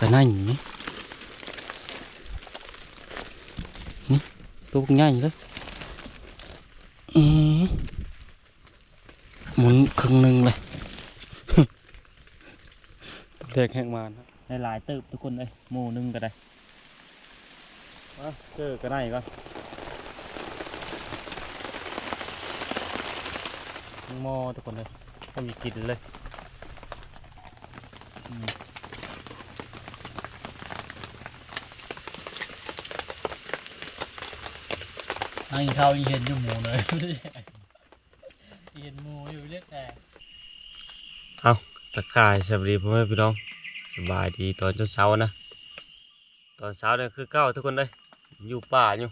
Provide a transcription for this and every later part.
กระนั่งนี่นี่ตัวใหญ่เลยอืมหมุนครึ่งหนึ่งเลยตัวแรกแห้งมานะได้หลายเติบทุกคนเลยหมูหนึงก็ได้เจอกระไนก่อนมอทุกคนเลยพอมีกินเลย อืมให้เขาอีเห็นอยู่หมูเลยเห็นหมูอยู่เรียกแต่ตะกายสวัสดีพ่อแม่พี่น้องสบายดีตอนเช้าๆนะ ตอนเช้าเนี่ยคือเก้าทุกคนเลยอยู่ป่าอยู่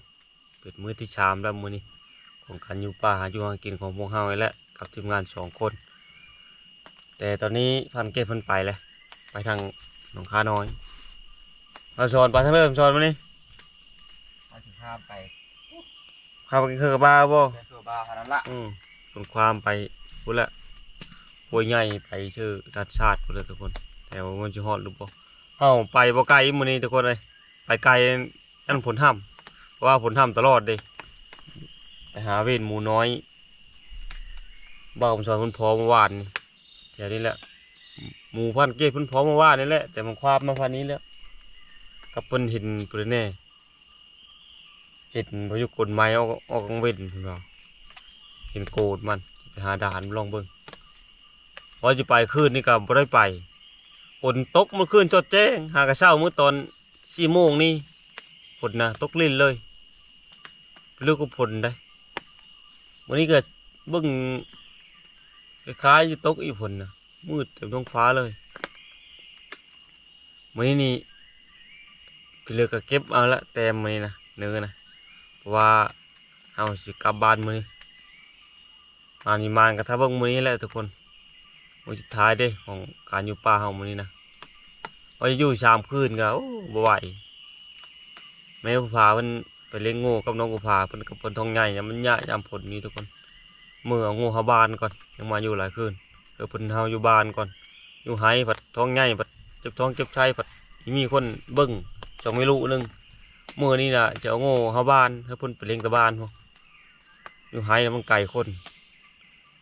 เปิดมือที่ชามแล้วมือนี้ของการอยู่ป่าหาอยู่หากินของพวกเฮาไว้แล้วกับทีมงานสองคน แต่ตอนนี้พันเก็บพันไปแล้วไปทางหนองคาน้อยมาสอนไปทางเริ่มสอนมานี่มาถึงข้ามไป ข้าวไปกินข้าวกับบ้าบ่แค่ตัวบ้าเท่านั้นละอืมคนความไปพูดละป่วยใหญ่ไปชื่อรัชชาติพูดเลยทุกคน แต่ว่ามันจะฮอดหรือบ่เอ้าไปบ่ไกลมื้อนี้ทุกคนเลยไปไกลนั่นผลห้ำเพราะว่าผลห้ำตลอดเด้ไปหาเวทหมูน้อยบ้าผมสอนเพิ่นพอเมื่อวานนี่แถวนี้แหละหมูพันเกตเพิ่นพอเมื่อวานนี่แหละแต่มันความมาพันนี้แล้วกับเพิ่นเห็นเพิ่นแน่ เห็นพายุกลไม้ออกออกกลางเว้นเพิ่นว่าเห็นโกดมันไปหาด่านลองเบิ่งว่าจะไปคืนนี่ก็บ่ได้ไปฝนตกเมื่อคืนจดแจ้ง หากระเช้าเมื่อตอนสี่โมงนี่ฝนนะตกลิ่นเลยเลือกก็ฝนได้วันนี้ก็เบิ่งคล้ายๆจะตกอีกฝนนะมืดเต็มท้องฟ้าเลยวันนี้นี่เลือกก็เก็บเอาละแต้มมันนี้นะเนื้อนะ ว่าเอาสิกลับบ้านมือนี้มานี่มานก็ถ้าเบิ่งมือนี้แหละทุกคนวันสุดท้ายเด้ของการอยู่ป่าเฮามือนี้นะว่าจะอยู่ชามคืนก็โอ้บ่ไหวแม่ผู้พาเพิ่นไปเลี้ยงงูกับน้องผู้พาเพิ่นกับเพิ่นท้องใหญ่เนี่ยมันยะยามผลนี่ทุกคนมื้องูเข้าบ้านก่อนยังมาอยู่หลายคืนเออเพิ่นเฮาอยู่บ้านก่อน อยู่ไห้ผัดท้องใหญ่ผัดเจ็บท้องเจ็บไส้ผัดมีคนเบิ่งจองไม่รู้หนึง มื่อนี้นะจะเอาโง่เข้าบ้านให้พิ่นไปเลี้ยงกับบ้านพวกอยู่ไห้แล้วมันไก่คน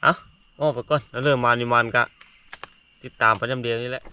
เอ้าอ้อไปก่อนแล้วเริ่มมานี่มันกะติดตามประจำเดียวนี่แหละ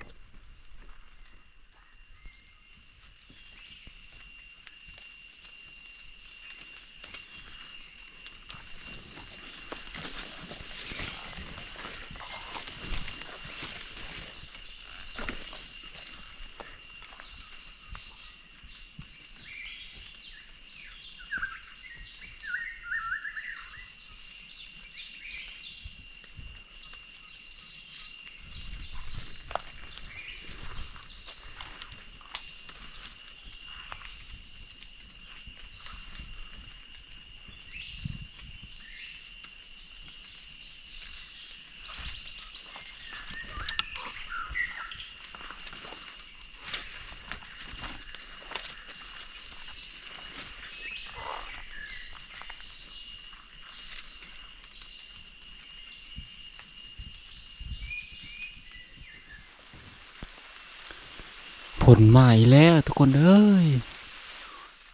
ผลใหม่แล้วทุกคนเอ้ย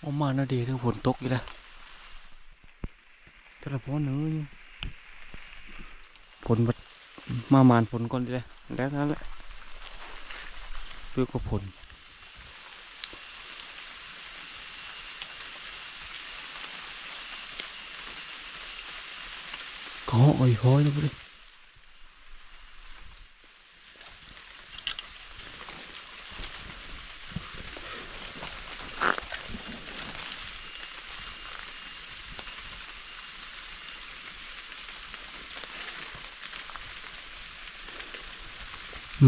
ออกมาหน้าดีถึงฝนตกอยู่แล้วแต่ละพอเนื้ออยู่ผลมามานผลก่อนเลยแล้วนั่นแหละเพื่อก็ผลก็อ่อยห้อยนะพวกนี้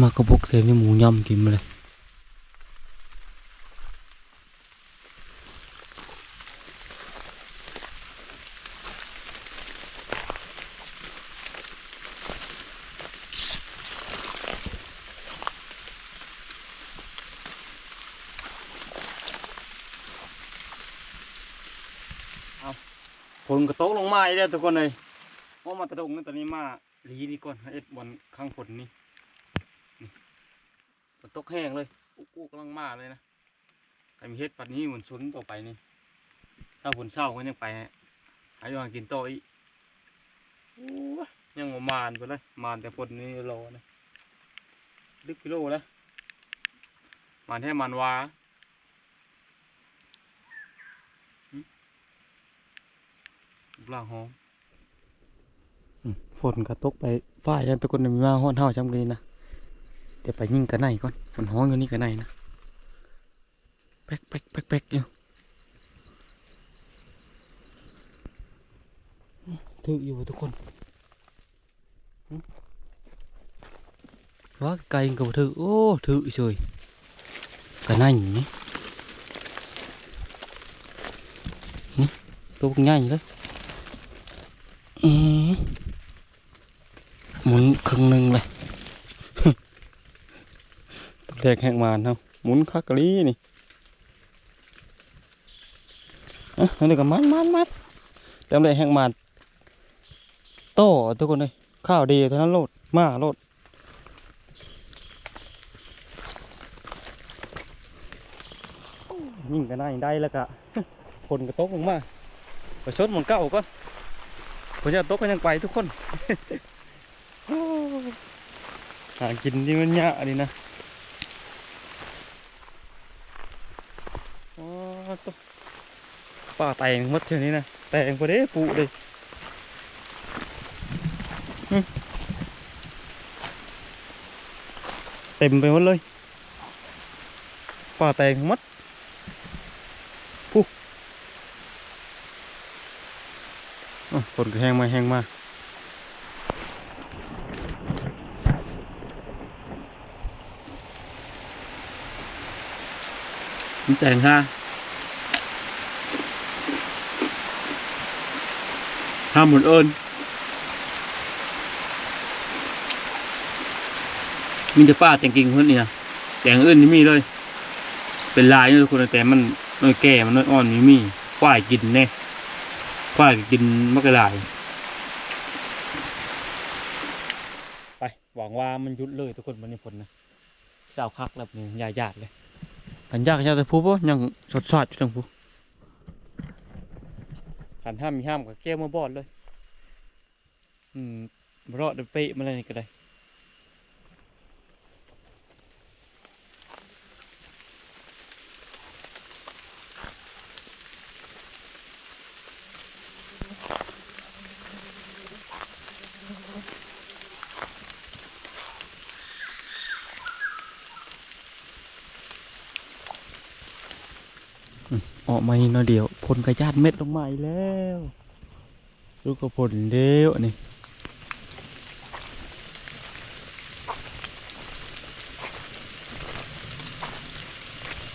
มากระบอกเสียนี่หมูย่ำกินมาเลยฝนกระตกลงมาอีกแล้วทุกคนเลยโอ้มาตะดงนี่ตอนนี้มาลีนี่ก่อนเอ็ดบอลข้างฝนนี่ ตกแห้งเลยอุ๊กอุ๊กกำลังมาเลยนะใครมีเฮ็ดปัดนี้เหมันสุนต่อไปนี่ ถ้าฝนเศร้าก็ยังไปฮะหาอยู่หากินโตออีกโอ้ยยังมานไปเลยมานแต่ฝนนี่รอนะลึกกิโลแล้วมานแท้มานวาหึลูกหลางหอมฝนก็ตกไปฝ้ายแล้วตะกอนมีมาฮ้อนเฮาจำกันนะ เดี๋ยวไปยิงกันไหนก่อนมันห้องอยู่นี่กันไหนนะแป๊กแป๊กแป๊ก แทกคนหึว่าไกลกับถือโอ้ถือเฉยกันไหนนี่นี่ตัวพวกง่ายเลยอืมานเนาะหมุนคักกะลีนี่อะนนี้ก็มันมันมันเต็มเลยแหกมานโตทุกคนเลยข้าวดีเท่านั้นโลดมาโลดยิ่งกันได้ได้แล้วก็คนก็ตกลงมาไปชดหมนเก้าก่อนผมจะตกก็ยังไปทุกคนหากินที่มันยากนนี้นะ อ๋อตัว ป่าแตงหมดเท่านี้นะแตงพอดีปูเลยเต็มไปหมดเลยป่าแตงหมดผู้อะฝนก็แห้งมาแห้งมา มันแตงค่ะทำเหมือนเอิญมีแต่ป้าแต่งกิ่งคนนี้นะแต่งเอิญนี่มีเลย เป็นลายนี่ทุกคนแต่มันน้อยแก่มันน้อยอ่อนมีมีควายกินแน่ควายกินมะกระลายไปหวังว่ามันยุดเลยทุกคนมันนี่ผลนะสาวคักแล้วนี่ยาหยาดเลย ขันยากขันยากแต่ผู้ปะยังสดสดอยู่ทั้งผู้ขันห้ามมีห้ามกับแก้วมาบอดเลย อืมรอดเปะมาเลยนี่ก็ได้ ออกมานี่เนาเดียวพลกระยาดเม็ดลงมาอีกแล้วลูกกระพลเดียวอันนี้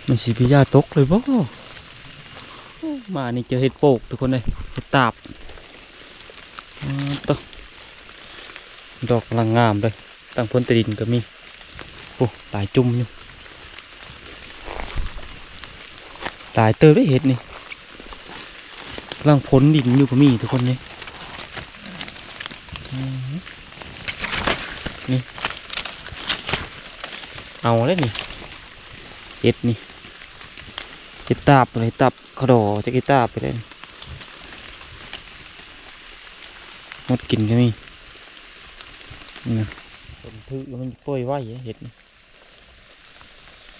มันสีพิยาตกเลยบ่มานี่เจอเห็ดโปกทุกคนเลยเห็ดตาบอ่าตดอกลังงามเลยตั้งพ้นตะดินก็มีโอ้หลายจุ่มอยู่ หลายเติมได้เห็ดนี่กำลังพ้นดินอยู่ก็มีทุกคนเลยอืมนี่ เอาเลยนี่เห็ดนี่เห็ดตาบอะไรตับขดอจะกิตาบไปเลยมดกินก็มีนี่นะคนถือมันป่วยไหวอะเห็ดนี่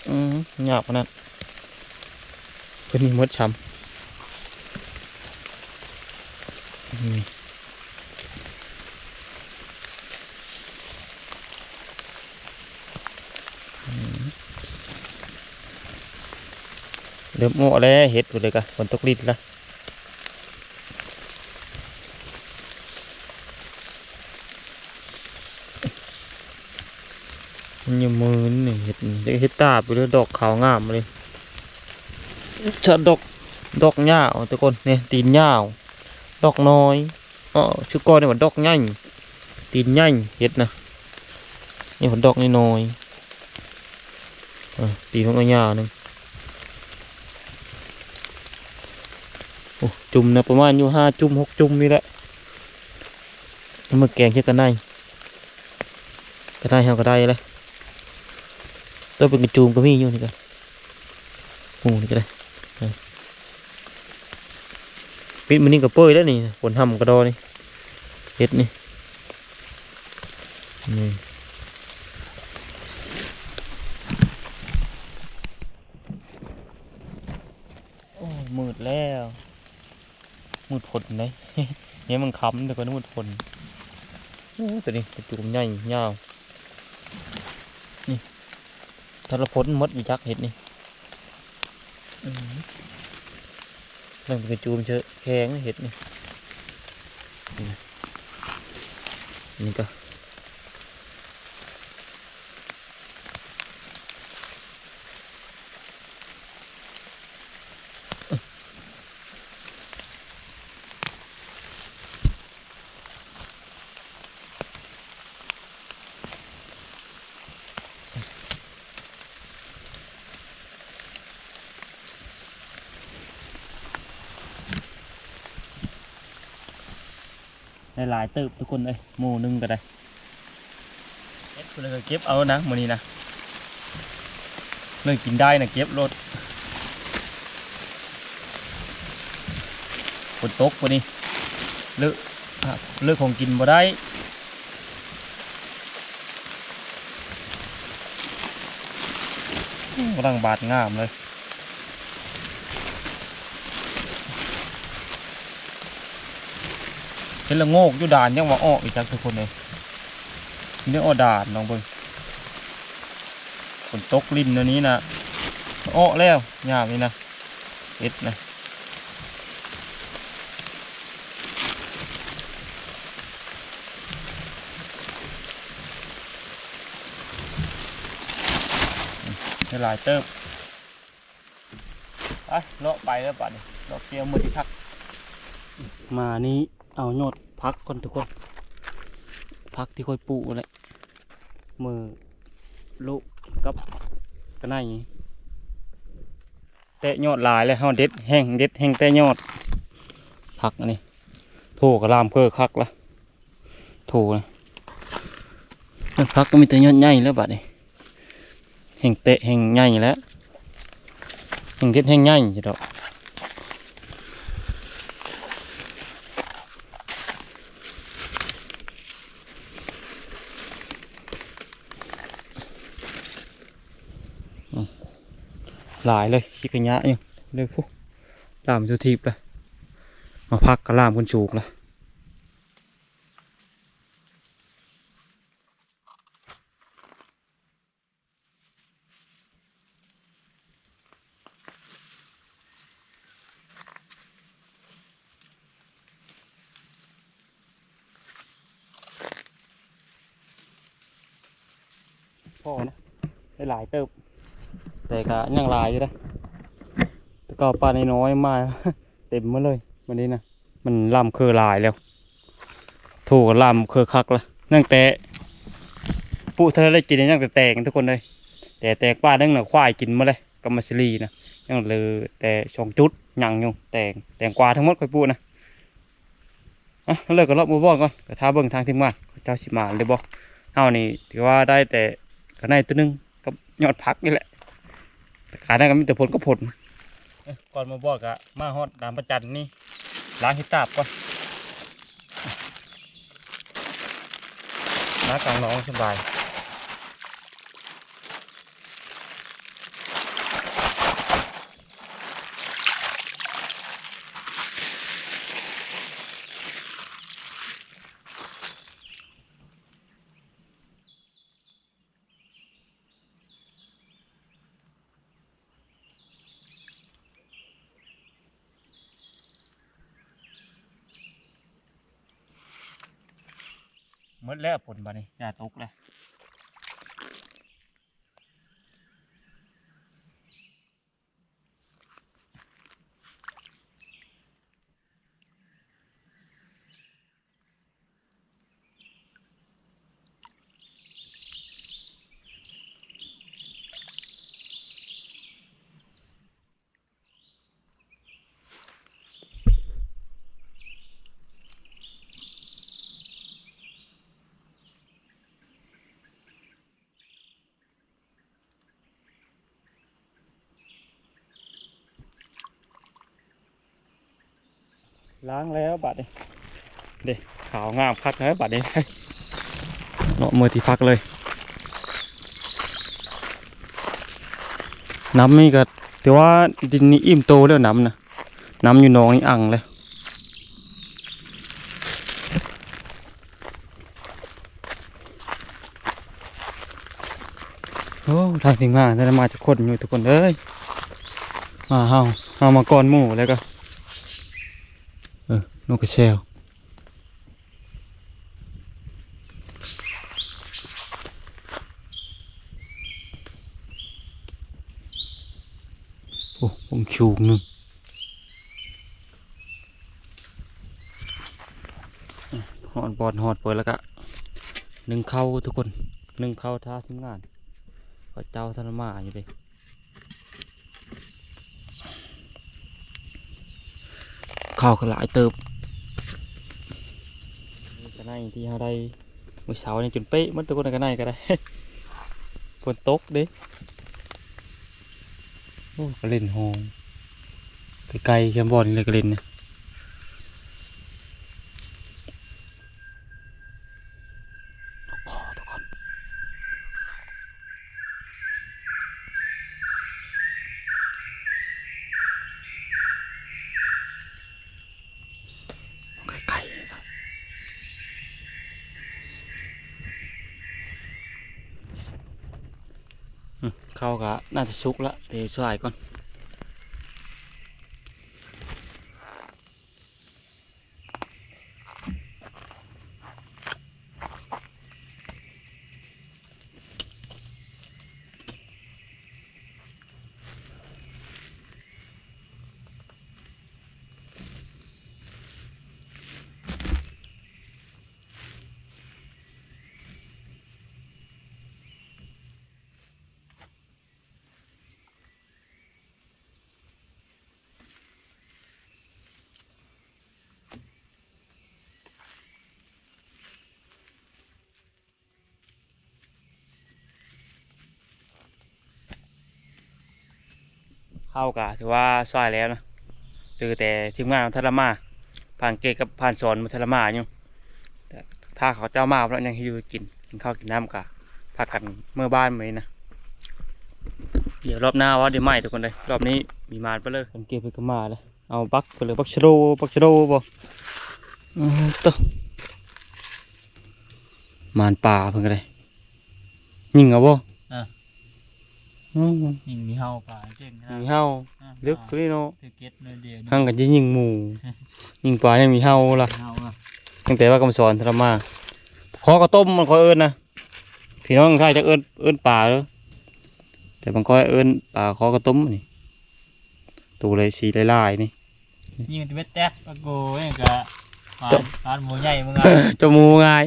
อืมหยาบขนาด เป็นมีมดช้ำนี่เริ่มโม่แล้วเห็ดหมดเลยกะฝนตกลิ้นละมันอยังมือนี่เห็ดเห็ดตาไปเลยดอกขาวงามเลย ชะดอกดอกหญ้าทุกคนเนี่ยตีนหญ้าดอกน้อยอ๋อชื่อก้อนนี่ว่าดอกใหญ่ตีนใหญ่เห็ดนะนี่ผลดอกน้อยๆอะตีนมันก็ยาวหนึงโอ้จุ่มนะประมาณอยู่ห้าจุ่มหกจุ่มนี่แหละเอามาแกงเช่กันได้ก็ได้เฮาก็ได้เลยตัวเป็นกระจุมก็มีอยู่นี่กันโอ้นี่ก็ได้เออ ปิดมันนี่กับเป้ยแล้วนี่ฝนทำกระดอนี่เฮ็ดนี่นี่โอ้มืดแล้วมืดฝนเลยเนี่ยมันค้ำแต่ก็นึกมืดฝนโอ้ตัวนี้กระจุกใหญ่ยาวนี่ถ้าเราพ้นมดมีจักเห็ดนี่นั่นเป็นจูมเชอะ แข็งเห็ดนี่นี่ก็ะนี่ก็หลายเติบทุกคนเลยหมูหนึงก็ได้เก็บเลยก็เก็บเอานะมือนี้นะเรื่องกินได้นะเก็บรถฝนตกวันนี้เลือกเลือกของกินบ่ได้กำลังบาดงามเลย เห็นละโงกอยู่ด่านยังว่าอ้ออีกจักทุกคนเลยนี่อ้อด่านลองเบิ่งฝนตกริมตัวนี้นะอ้อแล้วยามนี่นะเอ็ดนะได้ลายเติบไปเลาะไปแล้วป่ะเนี่ยเลาะเกี่ยวมือที่พักมานี้ เอาโยดพักก่อนทุกคนพักที่ค่อยปลูกเลยมือลูกกับกระไนแตะยอดหลายเลยเฮาเด็ดแห้งเด็ดแห้งแตะยอดพักอันนี้โถกระลามเพื่อคักละโถนะพักก็มีแต่ยอดใหญ่แล้วบัดนี้แห้งเตะแห้งใหญ่แล้วแห้งเด็ดแห้งใหญ่จ้ะดอก หลายเลยชิกะยะอยู่เลยพวกลามจุทีบเลยมาพักกระลามคนจูกเลยพ่อนะได้หลายเติบ แต่ก็ยังลายอยู่นะแต่ก็ปลาน้อยมาเต็มมาเลยวันนี้นะมันลำเคอลายแล้ว ถูกลำเคอคักละนั่งแต่ปูทะเลได้กินยังแต่แตกทุกคนเลย แต่แตกป้านั่งน่ะควายกินมาเลยกับมาซิลีนะยังเหลยแต่สองจุดยังอยู่แตงแตงกวาทั้งหมดค่อยปูนะอะเลิกกันรอบมือบอลก่อนแต่ถ้าเบิ่งทางทีมงานเจ้าสิมาเลยบอกเฮานี่ถือว่าได้แต่กระไนตัวนึงกับยอดพักนี่แหละ ขายได้ก็มีแต่ผลก็ผลก่อนมาบอกอะมาฮอดดามประจันนี่ล้างหิตาบก่อนน้ากลางน้องสบายหม ดแล้วผลบานี้อย่าตกเลย ล้างแล้วบัดนี้เด็ขาวงามคักนะบัดนี้เนาะมือที่พักเลย น้ำนี่ก็แต่ว่าดินนี่อิ่มโตแล้วน้ำนะน้ำอยู่นองนี่อ่างเลยโอ้ทางถึงมาได้มาจากคนอยู่ทุกคนเอ้ยมาเฮาเฮามาก่อนหมู่แล้วก็ นกกระเชลโอ้ผมชูนึงหอดบอดหอดเปิดแล้วก็หนึ่งเข้าทุกคนหนึ่งเข้าท่าทีมงานก็เจ้าธนมาอยู่ดิข้าวก็หลายเติบ ในที่เราได้มือเช้านี่จนเป๊ะมันตัวคนก็ในก็ได้ฝนตกเด้โอ้ก็เล่นหองไกลๆแคมบอลเลยกระเล่นนะขอทุกคนไกลๆเลยครับอืม เข้าก็น่าจะชุกละเดี๋ยวช่วยก่อน เข้ากะถือว่าซอยแล้วนะหรือแต่ทีมงานของทรมาผ่านเกตกับผ่านสอนมาทรมาอยู่แต่ถ้าเขาเจ้ามาแล้วยังให้อยู่กินกินข้าวกินน้ำกะพากันเมื่อบ้านไหมนะเดี๋ยวรอบหน้าว่าเดี๋ยวใหม่ทุกคนเลยรอบนี้มีมาไปเลยสังเกตไปก็มาเลยเอาบักไปเลยบักชะโดบักชะโดบ่อือตัวมานป่าเพิ่งก็เลยยิงเอาบ่อะอืม ยิงมีเฮาป่าเจ๋งนะยิงเฮาอะลึกเลยเนาะถือเก็ตเลยเดียวหังกันจะยิงหมูยิงปลายังมีเฮาล่ะเฮาอะตั้งแต่ว่าคำสอนธรรมาขอกระต้มมันคอยเอิญนะพี่น้องใครจะเอิญเอิญปลาเลยแต่บางคอยเอิญปลาขอกระต้มนี่ตัวเลยสีลายๆนี่ยิงตัวเบ็ดแต๊กปะโกเนี่ยกะปานจบปานหมูใหญ่มึงอะเจาหมูง่าย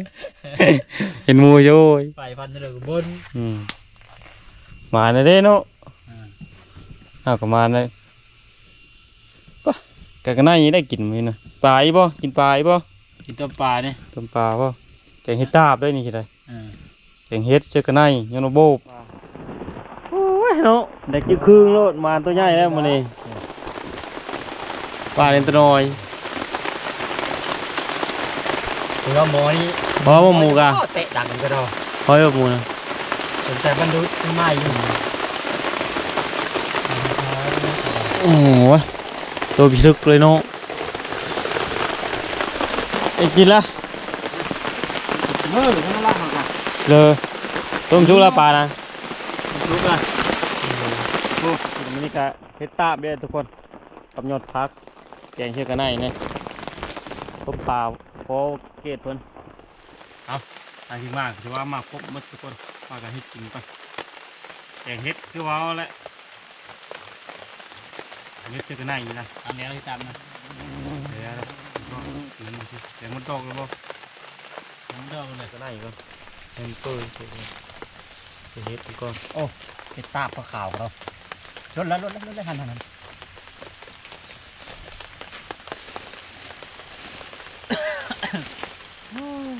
เห็นหมูโย้ยไฟฟันเลยบนอืม มาในเด้เนาะอ่าเอาก็มาเลยปะกะกันน่านี้ได้กินมั้ยนะปลาอีบ่กินปลาอีบ่กินตัวปลาเนี่ยต้มปลาบ่แกงเห็ดตาบได้นี่คิดได้อ่าแกงเฮ็ดเจอกันไนยอนโบโอ้ยเนาะเด็กจะครึ่งโลดมาตัวใหญ่แล้วมื้อนี้ปลาเล่นตัวน้อยถือว่าหมอนี่พอบ่หมูกะเตะดังก็ได้พอบ่หมูนะ สนใจบรรลุไม่ไหม้อยู่โอ้โหตัวพิลึกเลยเนาะไอ้กินละเมื่อหรือข้างล่างมันกันเลยต้มชุกละปลานะลุกอะโอ้กินมื้อนี้ก็เฮ็ดตาบเด้อทุกคนกับยอดพัก แกงเชื่อกันไนเนี่ยต้มปลาพอเกตเพิ่นเอาทางที่มากถือว่ามาครบหมดทุกคน มากันเฮ็ดกินไปแกงเฮ็ดคือว่าแหละเฮ็ดเชื่อกันไนอยู่นะอันนี้เราจะตามนะเดี๋ยวเราก็กินมันสิเดี๋ยวมันตกแล้วบ่น้ำเด้าเลยก็ไนก่อนเห็นเปิดเสร็จแล้วเฮ็ดมันก่อนติดตาปลาขาวเราลดแล้วลดแล้วลดแล้วหันหันหัน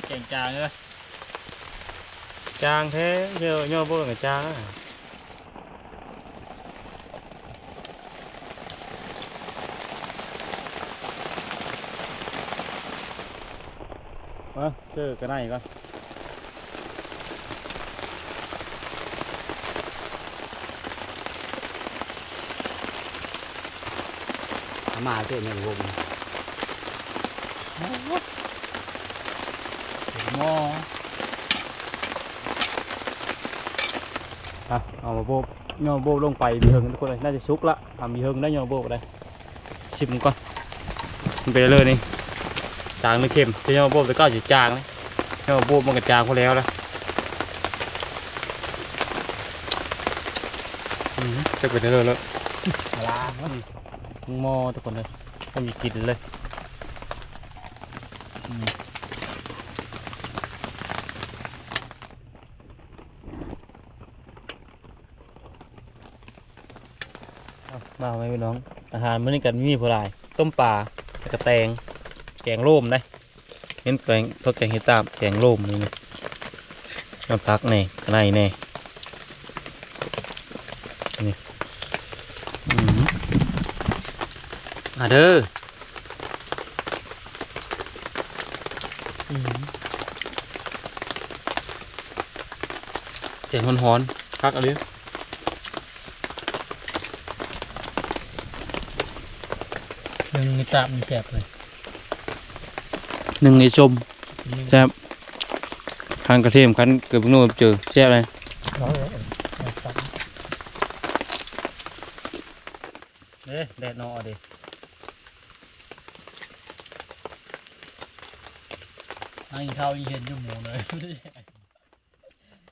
เก่งจางเลย จางแท้เยอะย่อบ่กับจางอ เจอกันได้ก่อนมาเจอในวงหม้ออะเอามาโบบย่อโบบลงไปมีเฮิงทุกคนเลยน่าจะชุกละทำมีเฮิงได้ย่อโบบได้ชิมก่อนมันไปเลยนี่จางหรือเค็มจะย่อโบบแต่ก็จะจางเลยย่อโบบมันก็จางพอแล้วละอืมจะเป็นเลยแล้วปลาหม้อทุกคนเลยก็มีกลิ่นเลยอืมเอามา ไหมพี่น้อง อาหารมื้อนี้กันมีผู้ลาย ต้มปลาแล้วก็แตง แกงโล่มได้เห็นแกงทอดแกงเห็ดตามแกงโล่มนี่นี่น้ำพักแน่ข้างในแน่นี่อาเด้ออืมแกงฮ้อนๆพักอะไร นึ่งมีตามันแสบเลยหนึ่งในชมหนึ่งแซ่บคันกระเทียมคันเกลือพวกนู้นเจอแซ่บเลยเอาเลยเอาตับเด้แดดนอเด้นั่งกินข้าวอีเห็นอยู่หมูเลยไม่ได้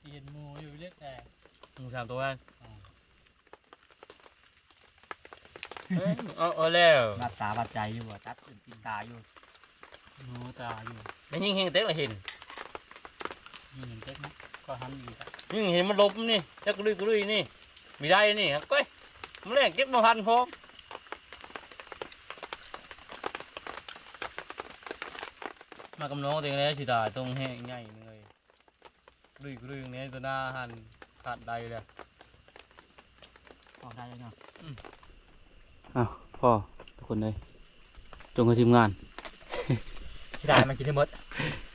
อีเห็นหมูอยู่เรียกแต่มึงสามตัวกัน เอาเอาแล้วบาดตาบาดใจอยู่บ่ตัดเป็นตีนตาอยู่หมูตาอยู่ไม่ยิงเห็นเต็กละเห็นมีหนึ่งเต็กนะก็หันอยู่แต่ยิงเห็นมันลบนี่จักกระลุยกระลุยนี่มีได้นี่ครับก้อยมันแรงเก็บมาพันพร้อมมากำน้องตัวเองแล้วสิตายตรงแห้งใหญ่เลยกระลุยกระลุยนี้ตัวหน้าหันขาดใดเลยออกได้แล้วเนาะ อ้าวพ่อทุกคนเลยจงกับทีมงานสิได้มันกินได้หมด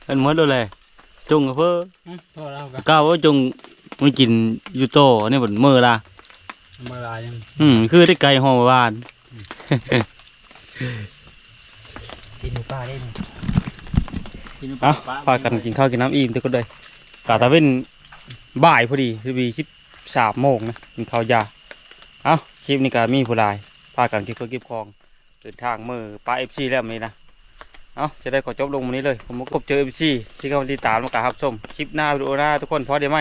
อันหมดเลยแหละจงกับเพื่อโทษแล้วกันก้าวว่าจงไม่กินอยูโต้อันนี้บนมือละเมื่อไรยังอืมคือได้ไกลห้องบ้านสิหนูป้าได้นี่กินเอ้าพากันกินข้าวกินน้ำอิ่มทุกคนเลยกาตาเว้นบ่ายพอดีคือบีสิบสามโมงนะกินข้าวยาเอ้าคลิปนี้ก็มีผู้หลาย พากันเก็บเครื่อเก็บของเดินทางมือปลาเอฟซีแล้วนี้นะเอาจะได้ขอจบลงวันนี้เลย ผมก็พบเจอเอฟซีที่กำลังติดตามมากับครับชมคลิปหน้าวิดีโอหน้าทุกคนพอเดี๋ยวไหม